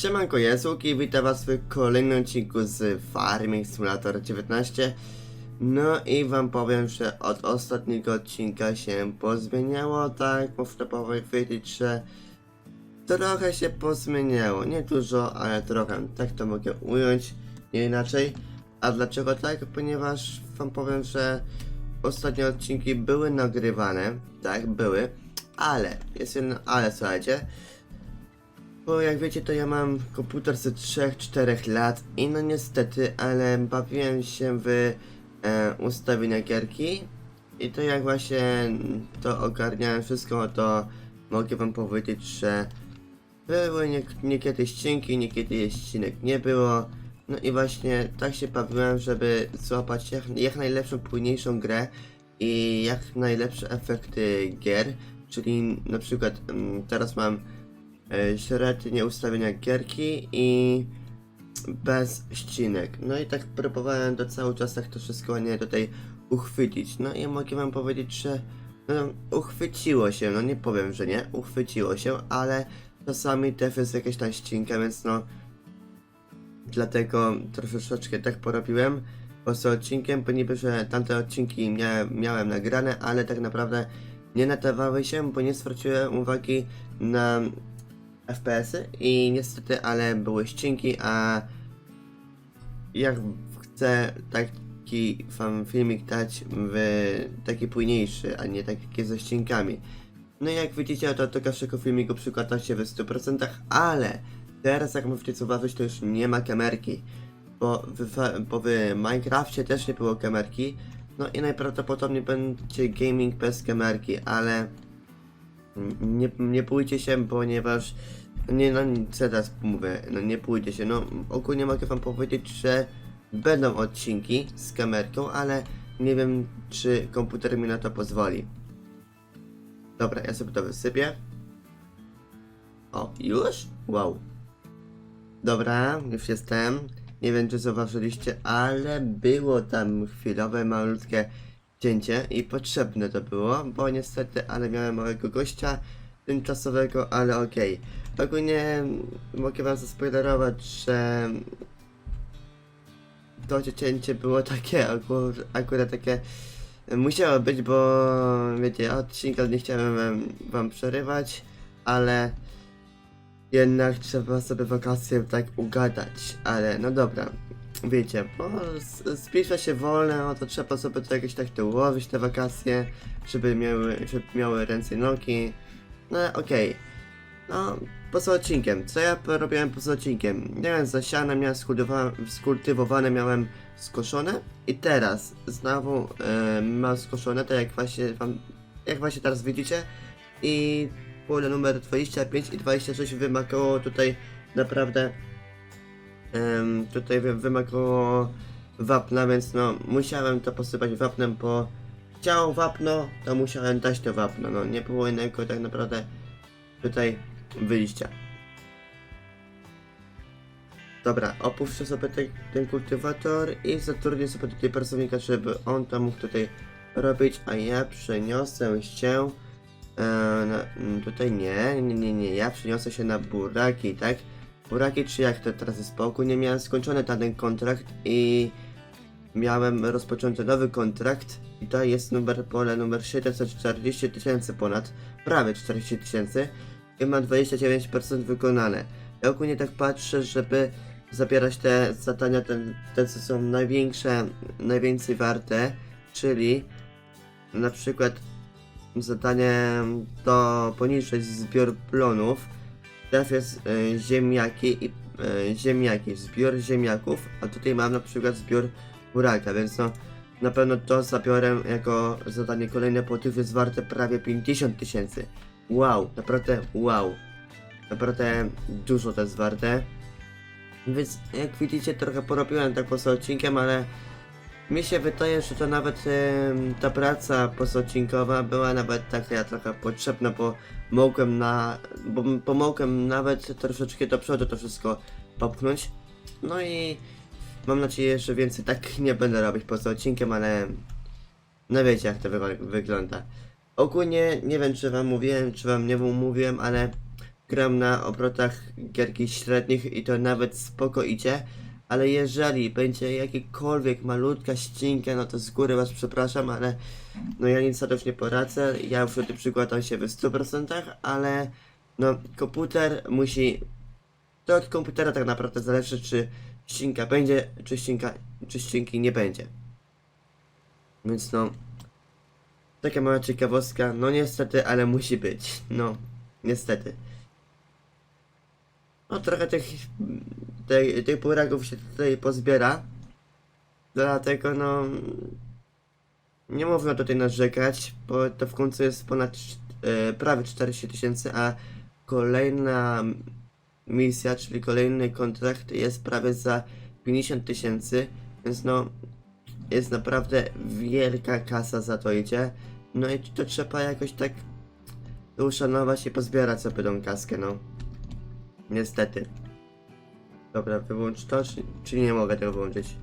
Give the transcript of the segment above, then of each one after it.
Siemanko, jest Łuki, witam was w kolejnym odcinku z Farming Simulator 19 No i wam powiem, że od ostatniego odcinka się pozmieniało, tak? Można powiedzieć, że trochę się pozmieniało, nie dużo, ale trochę, tak to mogę ująć, nie inaczej. A dlaczego tak? Ponieważ wam powiem, że ostatnie odcinki były nagrywane, tak, były. Ale, jest jedno ale, słuchajcie bo jak wiecie, to ja mam komputer z 3-4 lat i no niestety, ale bawiłem się w e, ustawienia gierki i to jak właśnie to ogarniałem wszystko, to mogę wam powiedzieć, że były nie, niekiedy ścinki, niekiedy ścinek nie było. No i właśnie tak się bawiłem, żeby złapać jak, jak najlepszą, płynniejszą grę i jak najlepsze efekty gier, czyli na przykład mm, teraz mam średnie ustawienia gierki i bez ścinek. No i tak próbowałem to cały czas tak to wszystko nie tutaj uchwycić. No i mogę wam powiedzieć, że no, uchwyciło się, no nie powiem, że nie, uchwyciło się, ale czasami też jest jakaś tam ścinka, więc no dlatego troszeczkę tak porobiłem poza odcinkiem, bo niby, że tamte odcinki miałem, miałem nagrane, ale tak naprawdę nie nadawały się, bo nie zwróciłem uwagi na FPS-y i niestety, ale były ścinki, a jak chcę taki filmik dać w taki płynniejszy, a nie taki ze ścinkami. No i jak widzicie, to do każdego filmiku przykłada się w 100%, ale teraz jak możecie zauważyć, to już nie ma kamerki. Bo w, bo w Minecrafcie też nie było kamerki. No i najprawdopodobniej będzie gaming bez kamerki, ale nie, nie bójcie się, ponieważ nie no co teraz mówię, no nie bójcie się, no ogólnie mogę wam powiedzieć, że będą odcinki z kamerką, ale nie wiem czy komputer mi na to pozwoli. Dobra, ja sobie to wysypię. O, już? Wow. Dobra, już jestem. Nie wiem czy zauważyliście, ale było tam chwilowe, malutkie cięcie i potrzebne to było, bo niestety, ale miałem małego gościa tymczasowego, ale okej. Ogólnie mogę wam zaspoilerować, że to cięcie było takie, akurat, akurat takie musiało być, bo wiecie, odcinka nie chciałem wam przerywać, ale jednak trzeba sobie wakacje tak ugadać, ale no dobra. Wiecie, bo zbliża się wolne, no to trzeba sobie to jakieś tak to ułożyć te wakacje, żeby miały, żeby miały ręce i nogi. No okej. No, poza odcinkiem. Co ja robiłem poza odcinkiem? Miałem zasiane, miałem skultywowane, miałem skoszone i teraz znowu e, mam skoszone, tak jak właśnie wam, jak właśnie teraz widzicie i pole numer 25 i 26 wymagało tutaj naprawdę tutaj wy- wymagało wapna, więc no musiałem to posypać wapnem, bo chciało wapno, to musiałem dać to wapno, no nie było innego tak naprawdę tutaj wyjścia. Dobra, opuszczę sobie te, ten kultywator i zatrudnię sobie tutaj pracownika, żeby on to mógł tutaj robić, a ja przeniosę się e, na, mm, tutaj nie, nie, nie, nie, ja przeniosę się na buraki, tak? Buraki, czy jak to teraz jest spokój, nie miałem skończony ten kontrakt i miałem rozpoczęty nowy kontrakt i to jest numer pole numer 740 tysięcy ponad, prawie 40 tysięcy i mam 29% wykonane. Ja ogólnie tak patrzę, żeby zabierać te zadania, te, te co są największe, najwięcej warte, czyli na przykład zadanie to poniżej zbiór plonów, teraz jest e, ziemniaki i e, ziemniaki, zbiór ziemniaków, a tutaj mam na przykład zbiór buraka, więc no na pewno to zabiorę jako zadanie kolejne, bo jest warte prawie 50 tysięcy. Wow, naprawdę wow. Naprawdę dużo to jest warte. Więc jak widzicie trochę porobiłem tak poza odcinkiem, ale mi się wydaje, że to nawet ta praca pozaodcinkowa była nawet taka trochę potrzebna, bo mogłem na, bo nawet troszeczkę do przodu to wszystko popchnąć. No i mam nadzieję, że więcej tak nie będę robić poza odcinkiem, ale no wiecie jak to wygo- wygląda. Ogólnie nie wiem czy wam mówiłem, czy wam nie mówiłem, ale gram na obrotach gierki średnich i to nawet spoko idzie, ale jeżeli będzie jakikolwiek malutka ścinka, no to z góry was przepraszam, ale no ja nic na to już nie poradzę, ja już wtedy przykładam się w 100%, ale no komputer musi, to od komputera tak naprawdę zależy czy ścinka będzie, czy ścinka, czy ścinki nie będzie. Więc no, taka mała ciekawostka, no niestety, ale musi być, no, niestety. No trochę tych, tej, tych buraków się tutaj pozbiera. Dlatego no... Nie można tutaj narzekać, bo to w końcu jest ponad e, prawie 40 tysięcy, a kolejna misja, czyli kolejny kontrakt jest prawie za 50 tysięcy, więc no jest naprawdę wielka kasa za to idzie. No i to trzeba jakoś tak uszanować i pozbierać sobie tą kaskę, no. Niestety. Dobra, wyłącz to, czy, czy nie mogę tego wyłączyć?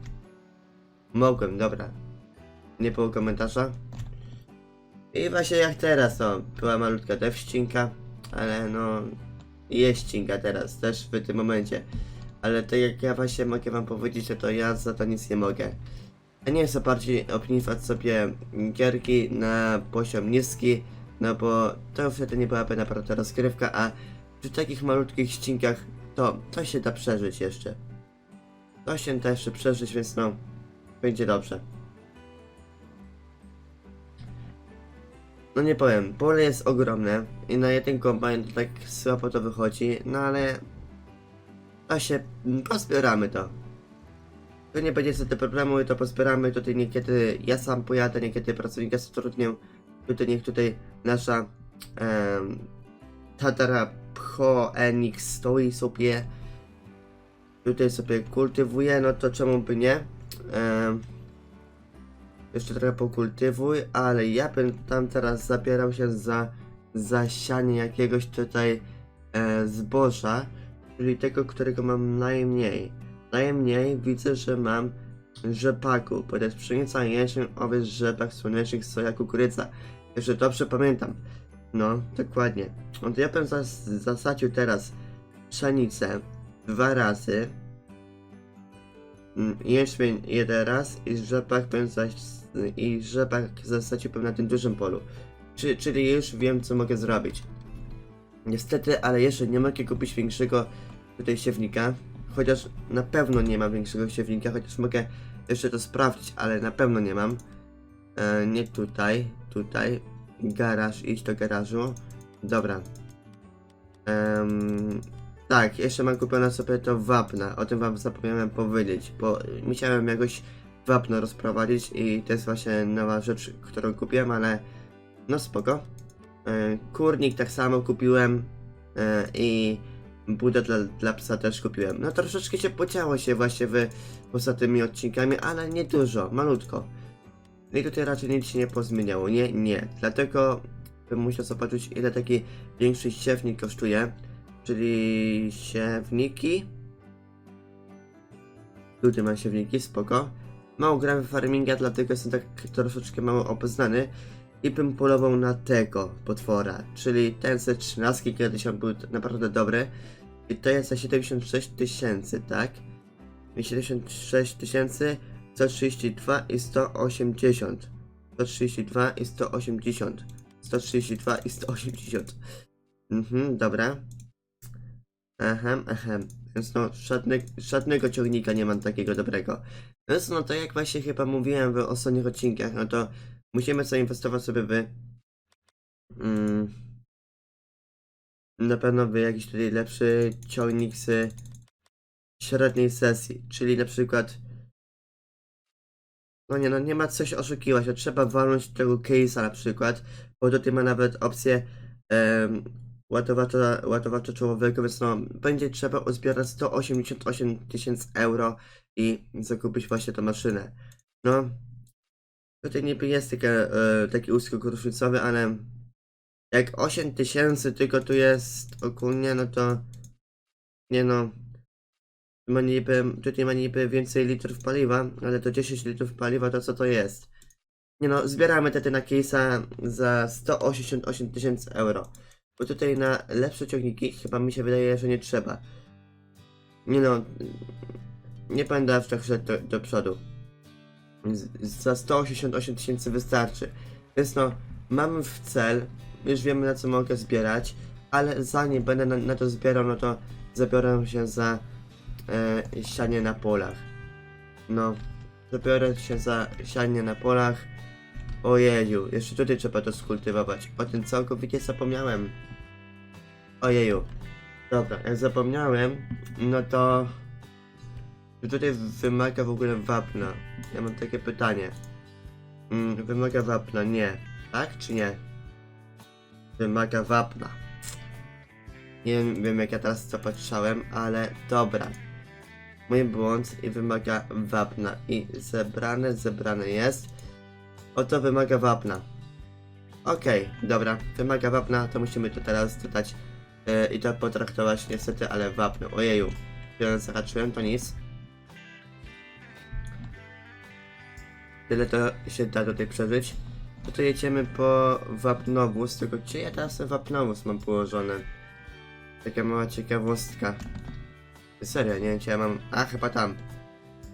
Mogłem, dobra. Nie było komentarza. I właśnie jak teraz, no, była malutka devścinka, ale no, jest teraz, też w tym momencie. Ale tak jak ja właśnie mogę wam powiedzieć, no to ja za to nic nie mogę. Ja nie chcę bardziej opniwać sobie gierki na poziom niski, no bo to wtedy nie byłaby naprawdę rozgrywka, a przy takich malutkich ścinkach to, to się da przeżyć jeszcze. To się da jeszcze przeżyć, więc no, będzie dobrze. No nie powiem, pole jest ogromne i na jeden kombajn to tak słabo to wychodzi, no ale a się pozbieramy to. To nie będzie niestety problemu, to pozbieramy tutaj niekiedy ja sam pojadę, niekiedy pracownika zatrudnię. Tutaj niech tutaj nasza em, Tatara Pcho Enix stoi sobie tutaj sobie kultywuje, no to czemu by nie? Em, jeszcze trochę pokultywuj, ale ja bym tam teraz zabierał się za zasianie jakiegoś tutaj e, zboża, czyli tego, którego mam najmniej. Najmniej widzę, że mam rzepaku, bo to jest pszenica, jęczmień, owiec, rzepak, słonecznik, soja, kukurydza. Jeszcze dobrze pamiętam. No, dokładnie. No to ja bym zas zasadził teraz pszenicę dwa razy, mm, jęczmień jeden raz i rzepak bym zaś i rzepak zasadziłbym na tym dużym polu. Czy, czyli już wiem co mogę zrobić. Niestety, ale jeszcze nie mogę kupić większego tutaj siewnika. Chociaż na pewno nie mam większego siewnika, chociaż mogę jeszcze to sprawdzić, ale na pewno nie mam. E, nie tutaj, tutaj. Garaż, idź do garażu. Dobra. Em, tak, jeszcze mam kupione sobie to wapna. O tym wam zapomniałem powiedzieć, bo musiałem jakoś wapno rozprowadzić i to jest właśnie nowa rzecz, którą kupiłem, ale no spoko. Kurnik tak samo kupiłem e, i budę dla, dla psa też kupiłem. No troszeczkę się pociało się właśnie w ostatnimi odcinkami, ale nie dużo, malutko. No i tutaj raczej nic się nie pozmieniało, nie, nie. Dlatego bym musiał zobaczyć ile taki większy siewnik kosztuje. Czyli siewniki. Tutaj mam siewniki, spoko. Mało grałem w farminga, dlatego jestem tak troszeczkę mało obeznany. I bym polował na tego potwora, czyli ten ze 13 kiedyś on był naprawdę dobry. I to jest za 76 tysięcy, tak? I 76 tysięcy, 132 i 180. 132 i 180. 132 i 180. Mhm, dobra. Ehem, ehem. Więc no, żadne, żadnego ciągnika nie mam takiego dobrego. Więc no, tak jak właśnie chyba mówiłem w ostatnich odcinkach, no to musimy zainwestować sobie w... Mm, na pewno w jakiś tutaj lepszy ciągnik z średniej sesji, czyli na przykład no nie no, nie ma co oszukiwać, to trzeba walnąć tego case'a na przykład, bo tutaj ma nawet opcję um, ładowacza, ładowacza czołowego, więc no, będzie trzeba uzbierać 188 tysięcy euro i zakupić właśnie tę maszynę. No, tutaj niby jest taka, e, taki uskok różnicowy, ale jak 8 tysięcy tylko tu jest ogólnie, no to nie no, ma niby, tutaj ma niby więcej litrów paliwa, ale to 10 litrów paliwa to co to jest? Nie no, zbieramy te na case'a za 188 tysięcy euro. Bo tutaj na lepsze ciągniki chyba mi się wydaje, że nie trzeba. Nie no, nie będę aż tak szedł do, do przodu. Z, za 188 tysięcy wystarczy. Więc no, mamy w cel, już wiemy na co mogę zbierać, ale zanim będę na, na to zbierał, no to zabiorę się za e, sianie na polach. No, zabiorę się za sianie na polach. Ojeju, jeszcze tutaj trzeba to skultywować. O tym całkowicie zapomniałem. Ojeju. Dobra, jak zapomniałem, no to... Tutaj wymaga w ogóle wapna? Ja mam takie pytanie. Mm, wymaga wapna, nie. Tak czy nie? Wymaga wapna. Nie wiem, jak ja teraz to patrzałem, ale dobra. Mój błąd i wymaga wapna. I zebrane, zebrane jest. Oto wymaga wapna. Okej, dobra. Wymaga wapna, to musimy to teraz dodać e, i to potraktować niestety, ale wapno. Ojeju. Ja zahaczyłem, to nic. Tyle to się da tutaj przeżyć. To jedziemy po wapnowóz, tylko gdzie ja teraz ten wapnowóz mam położony? Taka mała ciekawostka. Serio, nie wiem czy ja mam... A, chyba tam.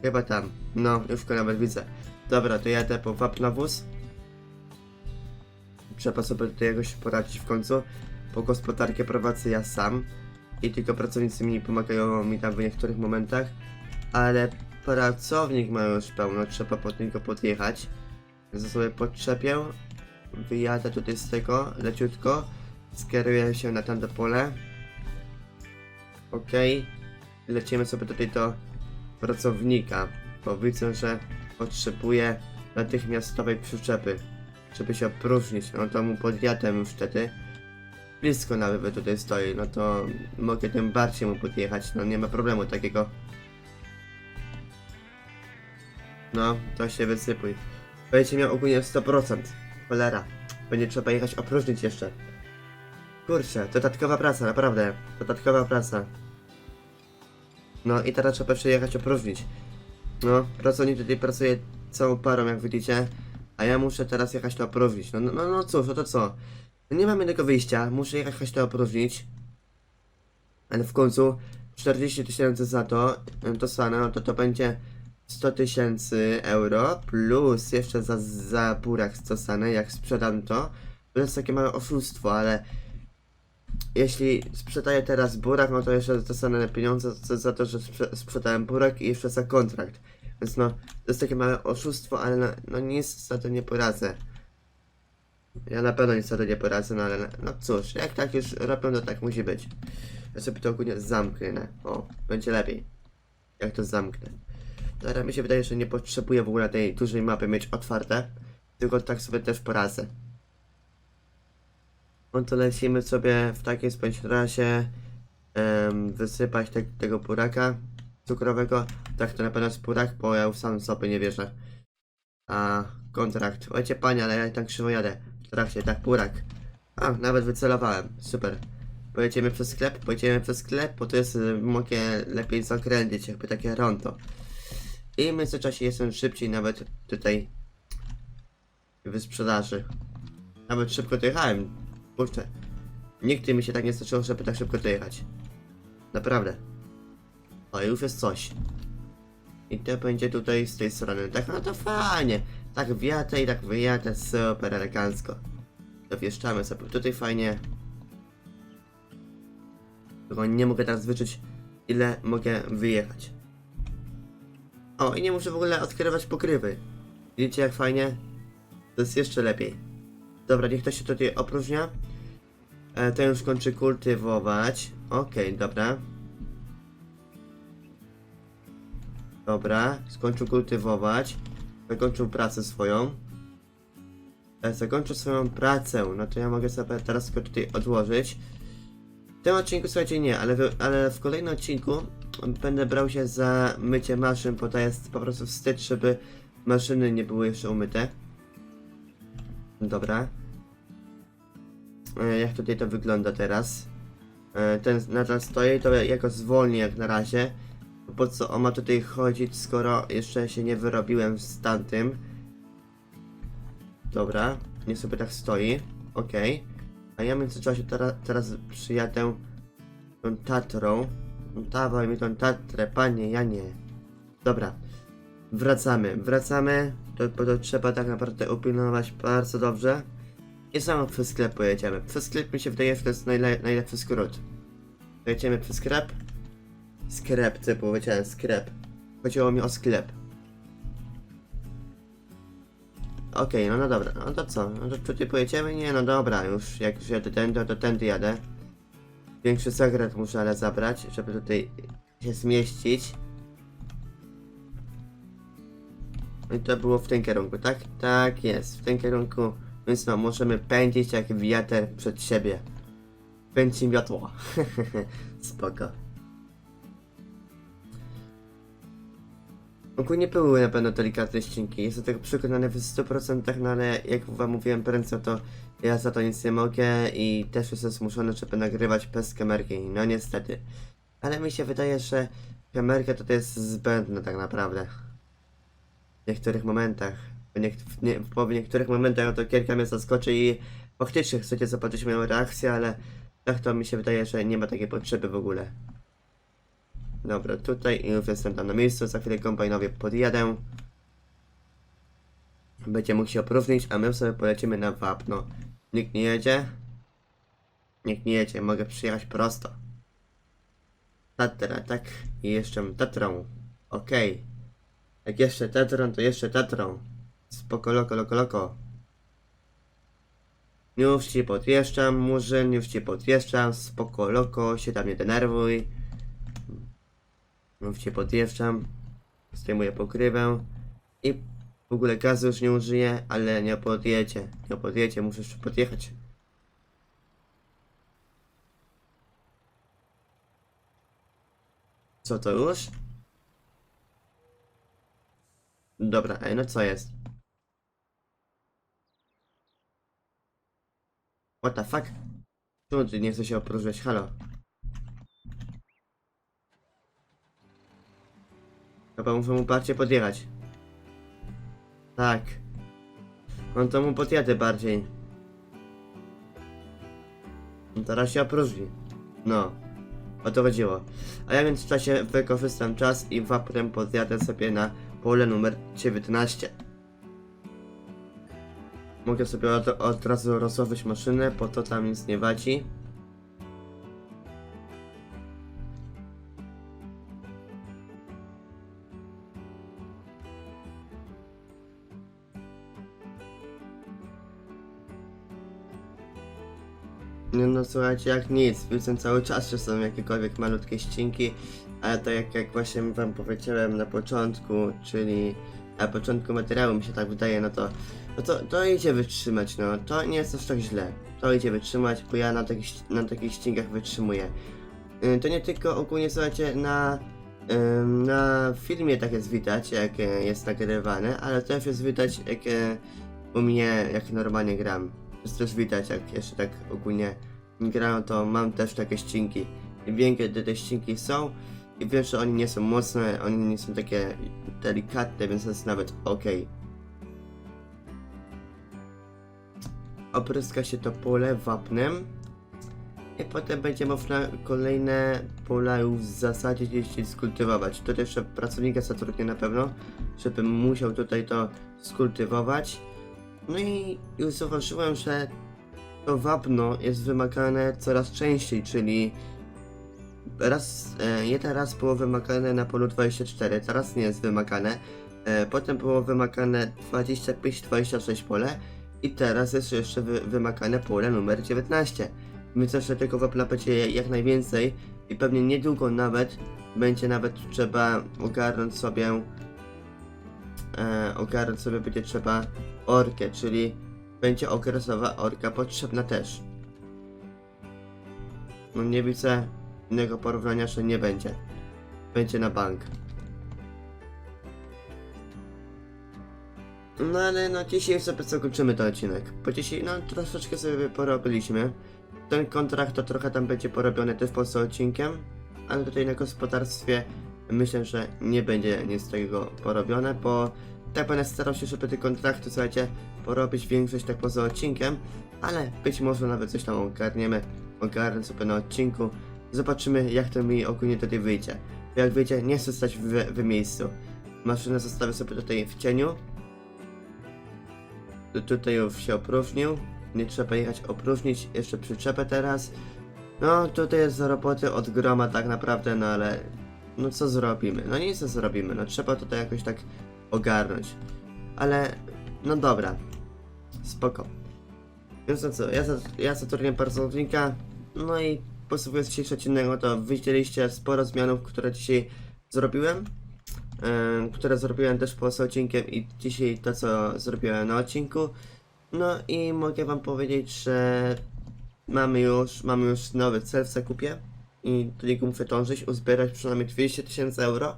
Chyba tam. No, już go nawet widzę. Dobra, to jadę po wapnowóz. Trzeba sobie tutaj jakoś poradzić w końcu. Po gospodarkę prowadzę ja sam. I tylko pracownicy mi pomagają mi tam w niektórych momentach. Ale pracownik ma już pełno, trzeba pod niego podjechać. Więc sobie podczepię. Wyjadę tutaj z tego leciutko. Skieruję się na tamte pole. Okej. Lecimy sobie tutaj do pracownika. Bo widzę, że potrzebuje natychmiastowej przyczepy. Żeby się opróżnić. No to mu podjadę już wtedy. Blisko nawet tutaj stoi. No to mogę tym bardziej mu podjechać. No nie ma problemu takiego. No, to się wysypuj. Będzie miał ogólnie 100%. Cholera. Będzie trzeba jechać opróżnić jeszcze. Kurczę, dodatkowa praca, naprawdę. Dodatkowa praca. No i teraz trzeba jeszcze jechać opróżnić. No, pracownik tutaj pracuje całą parą, jak widzicie. A ja muszę teraz jechać to opróżnić. No, no, no, no cóż, no to co? No nie mam innego wyjścia. Muszę jechać to opróżnić. Ale w końcu 40 tysięcy za to, to samo, to to będzie 100 tysięcy euro plus jeszcze za, za burak stosane, jak sprzedam to. To jest takie małe oszustwo, ale jeśli sprzedaję teraz burak, no to jeszcze dostanę pieniądze za, za to, że sprze sprzedałem burak i jeszcze za kontrakt. Więc no, to jest takie małe oszustwo, ale no, no nic za to nie poradzę. Ja na pewno nic za to nie poradzę, no ale no, no cóż, jak tak już robią, to tak musi być. Ja sobie to ogólnie zamknę. O, będzie lepiej. Jak to zamknę. Teraz mi się wydaje, że nie potrzebuję w ogóle tej dużej mapy mieć otwarte, tylko tak sobie też poradzę. No to lecimy sobie w takim razie em, wysypać te, tego buraka cukrowego. Tak to na pewno jest burak, bo ja już sam sobie nie wierzę. A kontrakt. Ojcie panie, ale ja tak krzywo jadę. W trakcie, tak, burak. A, nawet wycelowałem. Super. Pojedziemy przez sklep, pojedziemy przez sklep, bo to jest, y, mogę lepiej zakręcić, jakby takie rondo. I w międzyczasie jestem szybciej nawet tutaj w sprzedaży. Nawet szybko dojechałem. Kurczę. Nigdy mi się tak nie zdarzyło, żeby tak szybko dojechać. Naprawdę. O, już jest coś. I to będzie tutaj z tej strony. Tak, no to fajnie. Tak wjadę i tak wyjadę super elegancko. Dowieszczamy sobie tutaj fajnie. Tylko nie mogę teraz wyczuć ile mogę wyjechać. O, i nie muszę w ogóle odkrywać pokrywy. Widzicie jak fajnie? To jest jeszcze lepiej. Dobra, niech to się tutaj opróżnia. E, to już kończy kultywować. Okej, dobra. Dobra, skończył kultywować. Zakończył pracę swoją. E, zakończył swoją pracę. No to ja mogę sobie teraz go tutaj odłożyć. W tym odcinku słuchajcie nie, ale, ale w kolejnym odcinku będę brał się za mycie maszyn, bo to jest po prostu wstyd, żeby maszyny nie były jeszcze umyte. Dobra. E, Jak tutaj to wygląda teraz? E, Ten nadal stoi, to ja go zwolnię jak na razie. Po co on ma tutaj chodzić, skoro jeszcze się nie wyrobiłem z tamtym? Dobra, niech sobie tak stoi. Okej. A ja w międzyczasie teraz, teraz przyjadę tą Tatrą. Dawaj mi tą Tatrę, panie Janie. Dobra. Wracamy, wracamy. To, to trzeba tak naprawdę upilnować bardzo dobrze. I samo przez sklep pojedziemy. Przez sklep mi się wydaje, że to jest najle najlepszy skrót. Pojedziemy przez sklep. Sklep, ty powiedziałem, sklep. Chodziło mi o sklep. Okej, no, no dobra, no to co? No to tutaj pojedziemy? Nie, no dobra, już jak już jadę tędy, to tędy jadę. Większy sekret muszę ale zabrać, żeby tutaj się zmieścić. I to było w tym kierunku, tak? Tak jest, w tym kierunku. Więc no, możemy pędzić jak wiatr przed siebie. Pędzi miotło. Spoko. Ogólnie były na pewno delikatne ścinki, jestem tego przekonany w 100%, no ale jak wam mówiłem prędzej, to ja za to nic nie mogę i też jestem zmuszony, żeby nagrywać bez kamerki, no niestety. Ale mi się wydaje, że kamerka to, jest zbędne tak naprawdę. W niektórych momentach. W, niek w, nie w niektórych momentach no to kilka mnie zaskoczy i faktycznie chcecie zobaczyć moją reakcję, ale tak to mi się wydaje, że nie ma takiej potrzeby w ogóle. Dobra, tutaj już jestem tam na miejscu, za chwilę kombajnowie podjadę. Będzie mógł się opróżnić, a my sobie polecimy na wapno. Nikt nie jedzie? Nikt nie jedzie, mogę przyjechać prosto. Tatra, tak? I jeszcze Tatrą. Okej. Jak jeszcze Tatrą, to jeszcze Tatrą. Spoko, loko, loko, loko. Już ci podjeżdżam, murzyn, już ci podjeżdżam, spoko, loko, się tam nie denerwuj. Już cię podjeżdżam, zdejmuję pokrywę i w ogóle gazu już nie użyję, ale nie podjedzie, nie podjedzie, muszę jeszcze podjechać. Co to już? Dobra, ej, no co jest? What the fuck? Czemu ty nie chcesz się opróżniać? Halo? Chyba muszę mu bardziej podjechać. Tak. No to mu podjadę bardziej. Teraz się opróżni. No. O to chodziło. A ja w międzyczasie wykorzystam czas i waprem podjadę sobie na pole numer 19. Mogę sobie od, od razu rozłożyć maszynę, po to tam nic nie wadzi. Nie no słuchajcie, jak nic, widzę cały czas, że są jakiekolwiek malutkie ścinki, ale to jak, jak właśnie wam powiedziałem na początku, czyli na początku materiału mi się tak wydaje, no to, no to, to idzie wytrzymać, no, to nie jest aż tak źle, to idzie wytrzymać, bo ja na takich, na takich ścinkach wytrzymuję. Y, To nie tylko ogólnie, słuchajcie, na, ym, na filmie tak jest widać, jak e, jest nagrywane, ale też jest widać, jak e, u mnie, jak normalnie gram. Jest też widać, jak jeszcze tak ogólnie gram, to mam też takie ścinki. I wiem, kiedy te ścinki są i wiem, że oni nie są mocne, oni nie są takie delikatne, więc jest nawet ok. Opryska się to pole wapnem i potem będzie można kolejne pola już zasadzie gdzieś skultywować. To jeszcze pracownika zatrudnię na pewno, żebym musiał tutaj to skultywować. No i już zauważyłem, że to wapno jest wymagane coraz częściej, czyli raz, e, jeden raz było wymagane na polu 24, teraz nie jest wymagane. E, potem było wymagane 25-26 pole i teraz jest jeszcze wy, wymagane pole numer 19. Myślę, że tego wapna będzie jak najwięcej i pewnie niedługo nawet będzie nawet trzeba ogarnąć sobie e, ogarnąć sobie będzie trzeba orkę, czyli będzie okresowa orka potrzebna też. No nie widzę innego porównania, że nie będzie. Będzie na bank. No ale no dzisiaj sobie zakończymy ten odcinek. Bo dzisiaj no troszeczkę sobie porobiliśmy. Ten kontrakt to trochę tam będzie porobiony też poza odcinkiem, ale tutaj na gospodarstwie myślę, że nie będzie nic takiego porobione, bo tak będę starał się, żeby te kontrakty, słuchajcie, porobić większość tak poza odcinkiem, ale być może nawet coś tam ogarniemy, ogarnę sobie na odcinku. Zobaczymy jak to mi ogólnie tutaj wyjdzie. Jak wyjdzie, nie chcę stać w, w miejscu. Maszynę zostawię sobie tutaj w cieniu. Tu- Tutaj już się opróżnił. Nie trzeba jechać opróżnić, jeszcze przyczepę teraz. No, tutaj jest do roboty od groma tak naprawdę, no ale... No co zrobimy? No nic co zrobimy, no trzeba tutaj jakoś tak ogarnąć. Ale, no dobra. Spoko. Więc no co, ja, ja zatrudniam pracownika, no i posłuchując dzisiejszego odcinka, to widzieliście sporo zmianów, które dzisiaj zrobiłem. em, które zrobiłem też poza odcinkiem i dzisiaj to, co zrobiłem na odcinku. No i mogę wam powiedzieć, że mamy już, mamy już nowy cel w zakupie i do niego muszę dążyć, uzbierać przynajmniej 200 tysięcy euro.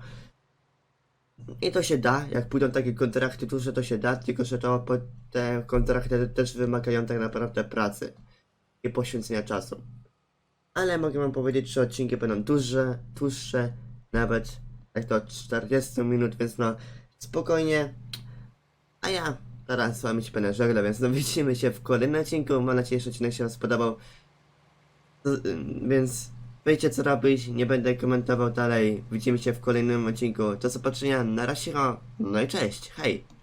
I to się da, jak pójdą takie kontrakty duże, to się da, tylko że to te kontrakty też wymagają tak naprawdę pracy i poświęcenia czasu. Ale mogę wam powiedzieć, że odcinki będą duże, dłuższe, nawet jak to 40 minut, więc no spokojnie. A ja teraz z wami się będę żegnał, więc no widzimy się w kolejnym odcinku. Mam nadzieję, że odcinek się wam spodobał. Więc wiecie co robić, nie będę komentował dalej. Widzimy się w kolejnym odcinku. Do zobaczenia, na razie, no i cześć, hej!